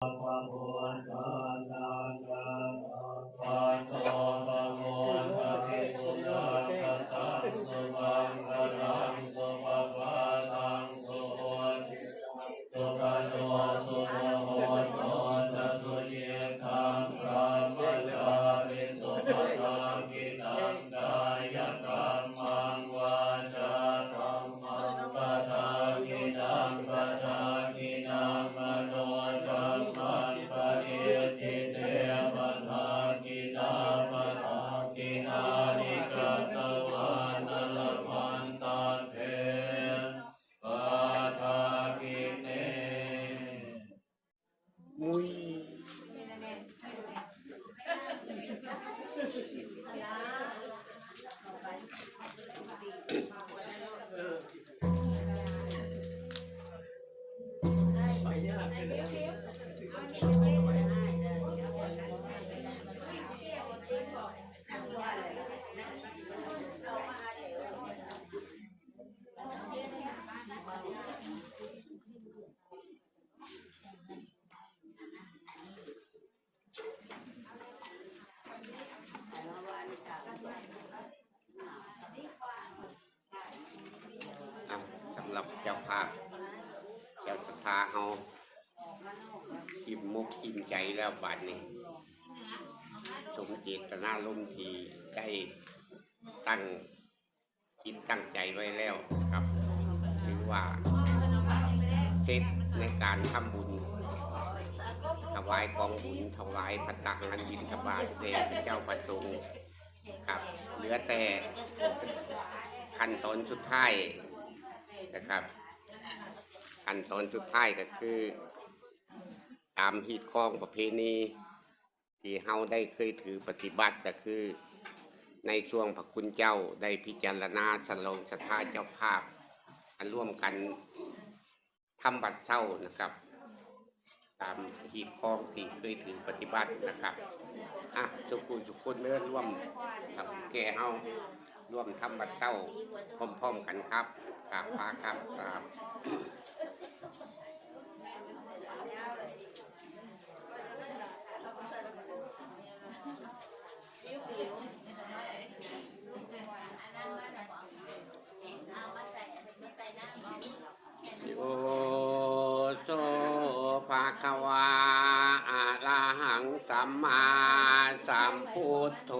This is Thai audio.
ปะโมุย อ่ รับเจ้าภาพ เจ้าสถาเฮาอิ่มมุกอิ่มใจแล้วบัดนี้ สมเจตนาลมทีได้ตั้งคิดตั้งใจไว้แล้วครับหรือว่าเซตในการทำบุญถวายกองบุญถวายพระตักนันยินทบาทแด่เจ้าประสงค์ครับ เหลือแต่ขั้นตอนสุดท้าย นะครับขั้นตอนสุดท้ายก็คือ ตามฮีดคองประเพณีที่เฮาได้เคยถือปฏิบัติก็คือ ในช่วงพระคุณเจ้าได้พิจารณาสลงสถาเจ้าภาพอันร่วมกันทำบัตรเศร้านะครับ ตามฮีดคองที่เคยถือปฏิบัตินะครับอะสุขุสุขุนเลือร่วมกับแก่เฮา ร่วมทำบัตรเศร้าพร้อมๆกันครับกราบพระครับกราบโยโสภาควาอะระหังสัมมาสัมพุท